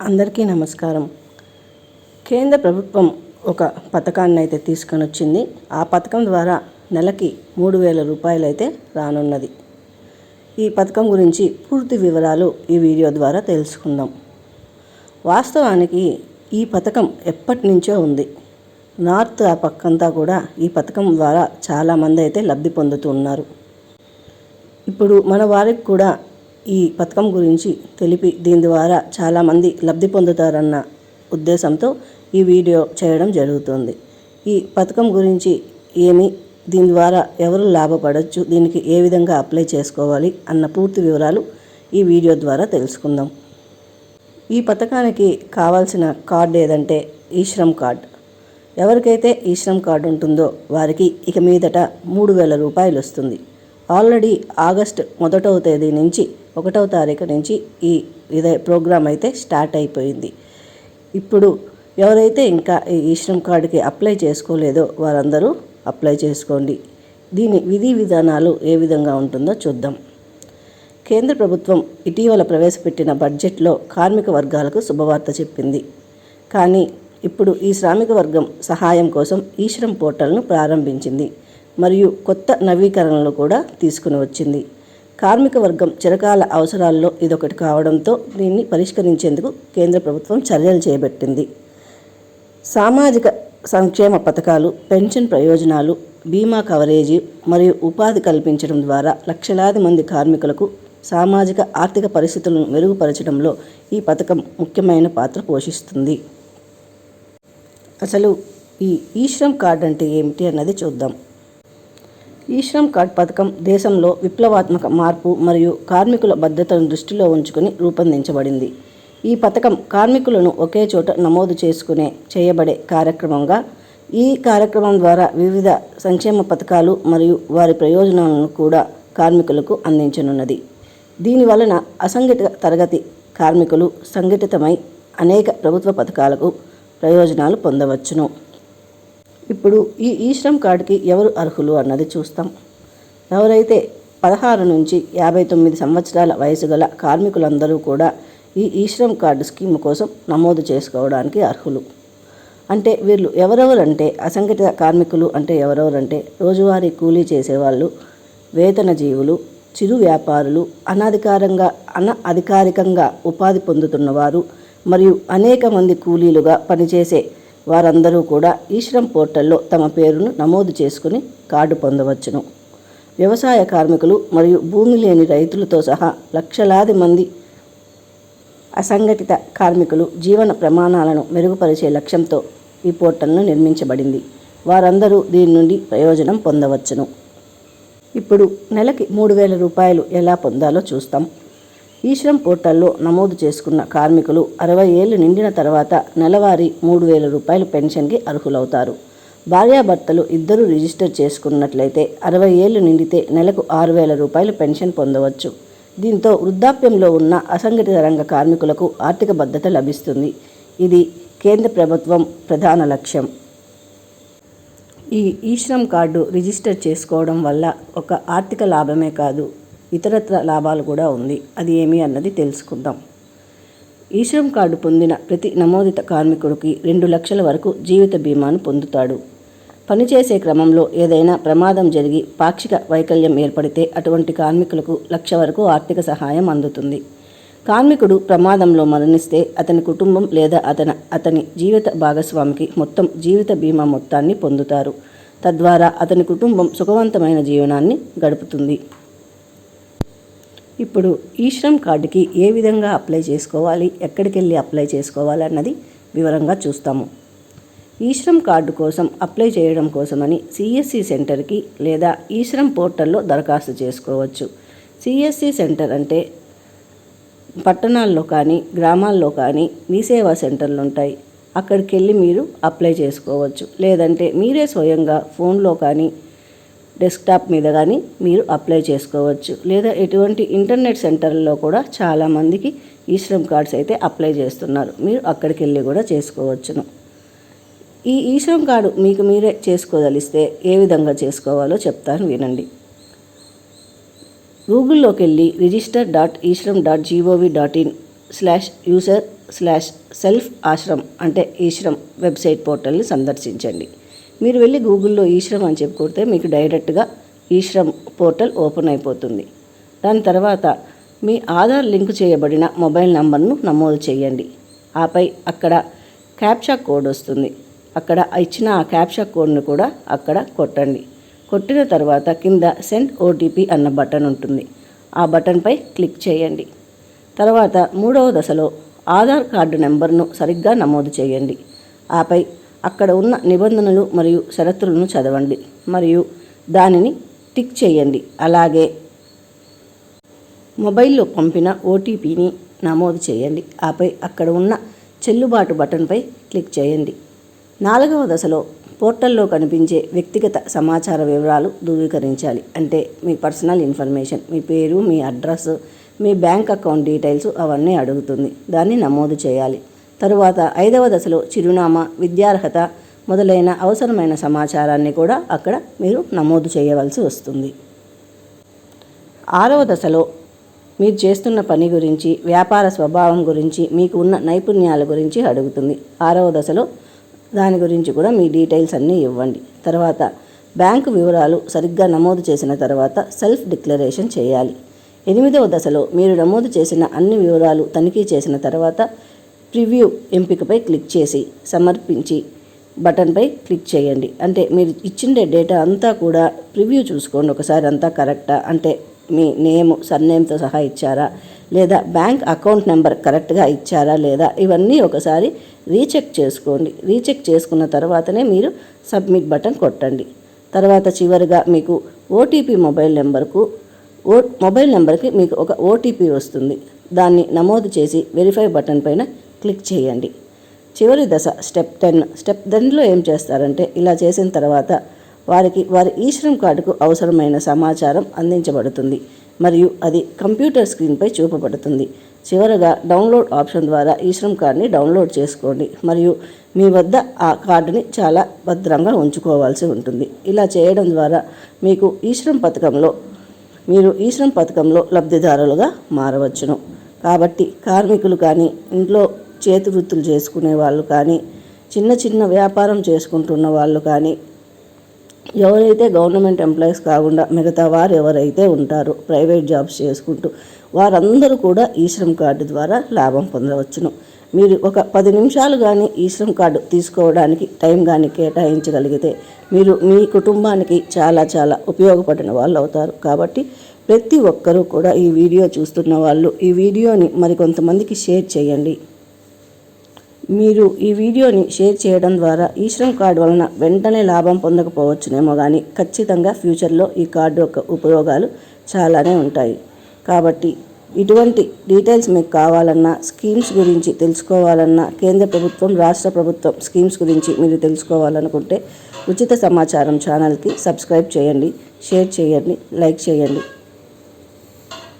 అందరికీ నమస్కారం. కేంద్ర ప్రభుత్వం ఒక పథకాన్ని అయితే తీసుకొని వచ్చింది ఆ పథకం ద్వారా నెలకి మూడు వేల రూపాయలు అయితే రానున్నది. ఈ పథకం గురించి పూర్తి వివరాలు ఈ వీడియో ద్వారా తెలుసుకుందాం. వాస్తవానికి ఈ పథకం ఎప్పటి నుంచో ఉంది. నార్త్ ఆ పక్కంతా కూడా ఈ పథకం ద్వారా చాలామంది అయితే లబ్ధి పొందుతున్నారు ఇప్పుడు మన వారికి కూడా ఈ పథకం గురించి తెలిపి దీని ద్వారా చాలామంది లబ్ధి పొందుతారన్న ఉద్దేశంతో ఈ వీడియో చేయడం జరుగుతుంది. ఈ పథకం గురించి ఏమి దీని ద్వారా ఎవరు లాభపడవచ్చు దీనికి ఏ విధంగా అప్లై చేసుకోవాలి అన్న పూర్తి వివరాలు ఈ వీడియో ద్వారా తెలుసుకుందాం. ఈ పథకానికి కావాల్సిన కార్డు ఏదంటే ఈ శ్రమ్ కార్డ్. ఎవరికైతే ఈ శ్రమ్ కార్డు ఉంటుందో వారికి ఇక మీదట మూడు వేల రూపాయలు వస్తుంది ఆల్రెడీ ఆగస్ట్ మొదటవ తేదీ నుంచి ఒకటవ తారీఖు నుంచి ఈ ఇదే ప్రోగ్రాం అయితే స్టార్ట్ అయిపోయింది. ఇప్పుడు ఎవరైతే ఇంకా ఈ శ్రమ్ కార్డుకి అప్లై చేసుకోలేదో వారందరూ అప్లై చేసుకోండి. దీని విధి విధానాలు ఏ విధంగా ఉంటుందో చూద్దాం. కేంద్ర ప్రభుత్వం ఇటీవల ప్రవేశపెట్టిన బడ్జెట్లో కార్మిక వర్గాలకు శుభవార్త చెప్పింది. కానీ ఇప్పుడు ఈ శ్రామిక వర్గం సహాయం కోసం ఈశ్రమ్ పోర్టల్ను ప్రారంభించింది. మరియు కొత్త నవీకరణలు కూడా తీసుకుని వచ్చింది. కార్మిక వర్గం చిరకాల అవసరాల్లో ఇదొకటి కావడంతో దీన్ని పరిష్కరించేందుకు కేంద్ర ప్రభుత్వం చర్యలు చేపట్టింది. సామాజిక సంక్షేమ పథకాలు పెన్షన్ ప్రయోజనాలు బీమా కవరేజీ మరియు ఉపాధి కల్పించడం ద్వారా లక్షలాది మంది కార్మికులకు సామాజిక ఆర్థిక పరిస్థితులను మెరుగుపరచడంలో ఈ పథకం ముఖ్యమైన పాత్ర పోషిస్తుంది. అసలు ఈ ఈశ్రమ్ కార్డ్ అంటే ఏమిటి అన్నది చూద్దాం. ఈ శ్రమ్ కార్డ్ పథకం దేశంలో విప్లవాత్మక మార్పు మరియు కార్మికుల భద్రతను దృష్టిలో ఉంచుకుని రూపొందించబడింది. ఈ పథకం కార్మికులను ఒకే చోట నమోదు చేసుకునే చేయబడే కార్యక్రమంగా ఈ కార్యక్రమం ద్వారా వివిధ సంక్షేమ పథకాలు మరియు వారి ప్రయోజనాలను కూడా కార్మికులకు అందించనున్నది. దీని వలన అసంఘటిత తరగతి కార్మికులు సంఘటితమై అనేక ప్రభుత్వ పథకాలకు ప్రయోజనాలు పొందవచ్చును. ఇప్పుడు ఈ ఈ శ్రమ్ కార్డుకి ఎవరు అర్హులు అన్నది చూస్తాం. ఎవరైతే పదహారు నుంచి యాభై తొమ్మిది సంవత్సరాల వయసు గల కార్మికులందరూ కూడా ఈ ఈ శ్రమ్ కార్డు స్కీమ్ కోసం నమోదు చేసుకోవడానికి అర్హులు. అంటే వీళ్ళు ఎవరెవరంటే అసంఘటిత కార్మికులు అంటే ఎవరెవరంటే రోజువారీ కూలీ చేసేవాళ్ళు వేతన జీవులు చిరు వ్యాపారులు అనధికారంగా అన అధికారికంగా ఉపాధి పొందుతున్నవారు మరియు అనేక మంది కూలీలుగా పనిచేసే వారందరూ కూడా ఈశ్రమ్ పోర్టల్లో తమ పేరును నమోదు చేసుకుని కార్డు పొందవచ్చును. వ్యవసాయ కార్మికులు మరియు భూమి లేని రైతులతో సహా లక్షలాది మంది అసంఘటిత కార్మికులు జీవన ప్రమాణాలను మెరుగుపరిచే లక్ష్యంతో ఈ పోర్టల్ను నిర్మించబడింది. వారందరూ దీని నుండి ప్రయోజనం పొందవచ్చును. ఇప్పుడు నెలకి మూడు వేల రూపాయలు ఎలా పొందాలో చూస్తాం. ఈశ్రమ్ పోర్టల్లో నమోదు చేసుకున్న కార్మికులు అరవై ఏళ్ళు నిండిన తర్వాత నెలవారీ మూడు వేల రూపాయల పెన్షన్కి అర్హులవుతారు. భార్యాభర్తలు ఇద్దరు రిజిస్టర్ చేసుకున్నట్లయితే అరవై ఏళ్ళు నిండితే నెలకు ఆరు వేల రూపాయలు పెన్షన్ పొందవచ్చు. దీంతో వృద్ధాప్యంలో ఉన్న అసంఘటిత రంగ కార్మికులకు ఆర్థిక భద్రత లభిస్తుంది. ఇది కేంద్ర ప్రభుత్వం ప్రధాన లక్ష్యం. ఈ ఈశ్రమ్ కార్డు రిజిస్టర్ చేసుకోవడం వల్ల ఒక ఆర్థిక లాభమే కాదు. ఇతరత్ర లాభాలు కూడా ఉంది. అది ఏమి అన్నది తెలుసుకుందాం. ఈశ్రమ్ కార్డు పొందిన ప్రతి నమోదిత కార్మికుడికి రెండు లక్షల వరకు జీవిత బీమాను పొందుతాడు. పనిచేసే క్రమంలో ఏదైనా ప్రమాదం జరిగి పాక్షిక వైకల్యం ఏర్పడితే అటువంటి కార్మికులకు లక్ష వరకు ఆర్థిక సహాయం అందుతుంది. కార్మికుడు ప్రమాదంలో మరణిస్తే అతని కుటుంబం లేదా అతని అతని జీవిత భాగస్వామికి మొత్తం జీవిత బీమా మొత్తాన్ని పొందుతారు. తద్వారా అతని కుటుంబం సుఖవంతమైన జీవనాన్ని గడుపుతుంది. ఇప్పుడు ఈ శ్రమ్ కార్డుకి ఏ విధంగా అప్లై చేసుకోవాలి ఎక్కడికి వెళ్ళి అప్లై చేసుకోవాలి అన్నది వివరంగా చూస్తాము. ఈ శ్రమ్ కార్డు కోసం అప్లై చేయడం కోసమని సిఎస్సి సెంటర్కి లేదా ఈ శ్రమ్ పోర్టల్లో దరఖాస్తు చేసుకోవచ్చు. సిఎస్సి సెంటర్ అంటే పట్టణాల్లో కానీ గ్రామాల్లో కానీ మీ సేవా సెంటర్లు ఉంటాయి. అక్కడికి వెళ్ళి మీరు అప్లై చేసుకోవచ్చు. లేదంటే మీరే స్వయంగా ఫోన్లో కానీ డెస్క్టాప్ మీద కానీ మీరు అప్లై చేసుకోవచ్చు. లేదా ఎటువంటి ఇంటర్నెట్ సెంటర్లో కూడా చాలామందికి ఈ శ్రమ్ కార్డ్స్ అయితే అప్లై చేస్తున్నారు. మీరు అక్కడికి వెళ్ళి కూడా చేసుకోవచ్చును. ఈ ఈ శ్రమ్ కార్డు మీకు మీరే చేసుకోదలిస్తే ఏ విధంగా చేసుకోవాలో చెప్తాను వినండి. గూగుల్లోకి వెళ్ళి register dot eShram dot gov dot in slash user slash self Ashram అంటే ఈశ్రమ్ వెబ్సైట్ పోర్టల్ని సందర్శించండి. మీరు వెళ్ళి గూగుల్లో ఈశ్రమ్ అని చెప్పి కొడితే మీకు డైరెక్ట్గా ఈశ్రమ్ పోర్టల్ ఓపెన్ అయిపోతుంది. దాని తర్వాత మీ ఆధార్ లింక్ చేయబడిన మొబైల్ నంబర్ను నమోదు చేయండి. ఆపై అక్కడ క్యాప్చా కోడ్ వస్తుంది. అక్కడ ఇచ్చిన ఆ క్యాప్చా కోడ్ను కూడా అక్కడ కొట్టండి. కొట్టిన తర్వాత కింద సెండ్ ఓటీపీ అన్న బటన్ ఉంటుంది. ఆ బటన్పై క్లిక్ చేయండి. తర్వాత మూడవ దశలో ఆధార్ కార్డు నెంబర్ను సరిగ్గా నమోదు చేయండి. ఆపై అక్కడ ఉన్న నిబంధనలు మరియు షరతులను చదవండి మరియు దానిని టిక్ చేయండి. అలాగే మొబైల్లో పంపిన ఓటీపీని నమోదు చేయండి. ఆపై అక్కడ ఉన్న చెల్లుబాటు బటన్పై క్లిక్ చేయండి. నాలుగవ దశలో పోర్టల్లో కనిపించే వ్యక్తిగత సమాచార వివరాలు ధృవీకరించాలి. అంటే మీ పర్సనల్ ఇన్ఫర్మేషన్ మీ పేరు మీ అడ్రస్ మీ బ్యాంక్ అకౌంట్ డీటెయిల్స్ అవన్నీ అడుగుతుంది. దాన్ని నమోదు చేయాలి. తరువాత ఐదవ దశలో చిరునామా విద్యార్హత మొదలైన అవసరమైన సమాచారాన్ని కూడా అక్కడ మీరు నమోదు చేయవలసి వస్తుంది. ఆరవ దశలో మీరు చేస్తున్న పని గురించి వ్యాపార స్వభావం గురించి మీకు ఉన్న నైపుణ్యాల గురించి అడుగుతుంది. ఆరవ దశలో దాని గురించి కూడా మీ డీటెయిల్స్ అన్నీ ఇవ్వండి. తర్వాత బ్యాంకు వివరాలు సరిగ్గా నమోదు చేసిన తర్వాత సెల్ఫ్ డిక్లరేషన్ చేయాలి. ఎనిమిదవ దశలో మీరు నమోదు చేసిన అన్ని వివరాలు తనిఖీ చేసిన తర్వాత ప్రివ్యూ ఎంపికపై క్లిక్ చేసి సమర్పించి బటన్పై క్లిక్ చేయండి. అంటే మీరు ఇచ్చిండే డేటా అంతా కూడా ప్రివ్యూ చూసుకోండి. ఒకసారి అంతా కరెక్టా? అంటే మీ నేమ్ సర్నేమ్తో సహా ఇచ్చారా? లేదా బ్యాంక్ అకౌంట్ నెంబర్ కరెక్ట్గా ఇచ్చారా? లేదా ఇవన్నీ ఒకసారి రీచెక్ చేసుకోండి. రీచెక్ చేసుకున్న తర్వాతనే మీరు సబ్మిట్ బటన్ కొట్టండి. తర్వాత చివరిగా మీకు ఓటీపీ మొబైల్ నెంబర్కు ఓ మొబైల్ నెంబర్కి మీకు ఒక ఓటీపీ వస్తుంది. దాన్ని నమోదు చేసి వెరిఫై బటన్ పైన క్లిక్ చేయండి. చివరి దశ స్టెప్ టెన్. స్టెప్ టెన్లో ఏం చేస్తారంటే ఇలా చేసిన తర్వాత వారికి వారి ఈశ్రమ్ కార్డుకు అవసరమైన సమాచారం అందించబడుతుంది. మరియు అది కంప్యూటర్ స్క్రీన్పై చూపబడుతుంది. చివరగా డౌన్లోడ్ ఆప్షన్ ద్వారా ఈశ్రమ్ కార్డ్ని డౌన్లోడ్ చేసుకోండి. మరియు మీ వద్ద ఆ కార్డుని చాలా భద్రంగా ఉంచుకోవాల్సి ఉంటుంది. ఇలా చేయడం ద్వారా మీకు ఈశ్రమ్ పథకంలో మీరు ఈశ్రమ్ పథకంలో లబ్ధిదారులుగా మారవచ్చును. కాబట్టి కార్మికులు కానీ ఇంట్లో చేతి వృత్తులు చేసుకునే వాళ్ళు కానీ చిన్న చిన్న వ్యాపారం చేసుకుంటున్న వాళ్ళు కానీ ఎవరైతే గవర్నమెంట్ ఎంప్లాయీస్ కాకుండా మిగతా వారు ఎవరైతే ఉంటారో ప్రైవేట్ జాబ్స్ చేసుకుంటూ వారందరూ కూడా ఈ శ్రమ్ కార్డు ద్వారా లాభం పొందవచ్చును. మీరు ఒక పది నిమిషాలు కానీ ఈ శ్రమ్ కార్డు తీసుకోవడానికి టైం కానీ కేటాయించగలిగితే మీరు మీ కుటుంబానికి చాలా చాలా ఉపయోగపడిన వాళ్ళు అవుతారు. కాబట్టి ప్రతి ఒక్కరూ కూడా ఈ వీడియో చూస్తున్న వాళ్ళు ఈ వీడియోని మరికొంతమందికి షేర్ చేయండి. మీరు ఈ వీడియోని షేర్ చేయడం ద్వారా ఈ శ్రమ్ కార్డు వలన వెంటనే లాభం పొందకపోవచ్చునేమో కానీ ఖచ్చితంగా ఫ్యూచర్లో ఈ కార్డు యొక్క ఉపయోగాలు చాలానే ఉంటాయి. కాబట్టి ఇటువంటి డీటెయిల్స్ మీకు కావాలన్నా స్కీమ్స్ గురించి తెలుసుకోవాలన్నా కేంద్ర ప్రభుత్వం రాష్ట్ర ప్రభుత్వం స్కీమ్స్ గురించి మీరు తెలుసుకోవాలనుకుంటే ఉచిత సమాచారం ఛానల్కి సబ్స్క్రైబ్ చేయండి షేర్ చేయండి లైక్ చేయండి.